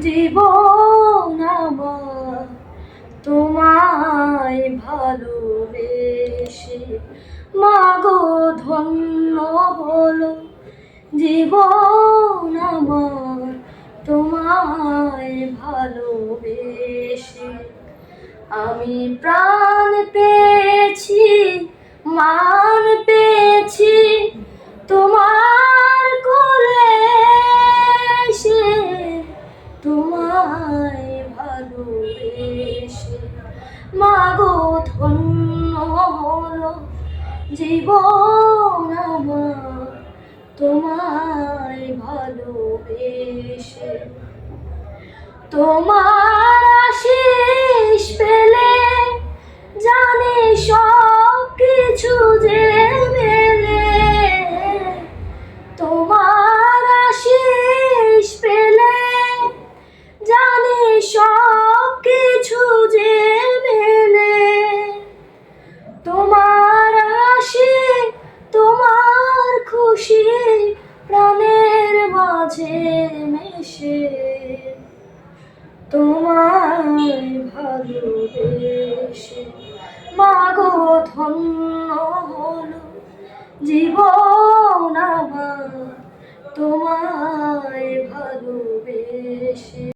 জীবন আমার তোমায় ভালোবেসে। মাগো ধন্য হলো জীবন আমার তোমায় ভালোবেসে। আমি প্রাণ পেয়েছি হলো জীবন আমার তোমায় ভালোবেসে। তোমার আশিস পেলে জানি সব কিছু যে মেলে। তোমার আশিস পেলে জানি সব মাঝে মেশে তোমার ভালোবেসে। মাগো ধন্য হলো জীবন আমার তোমায় ভালোবেসে।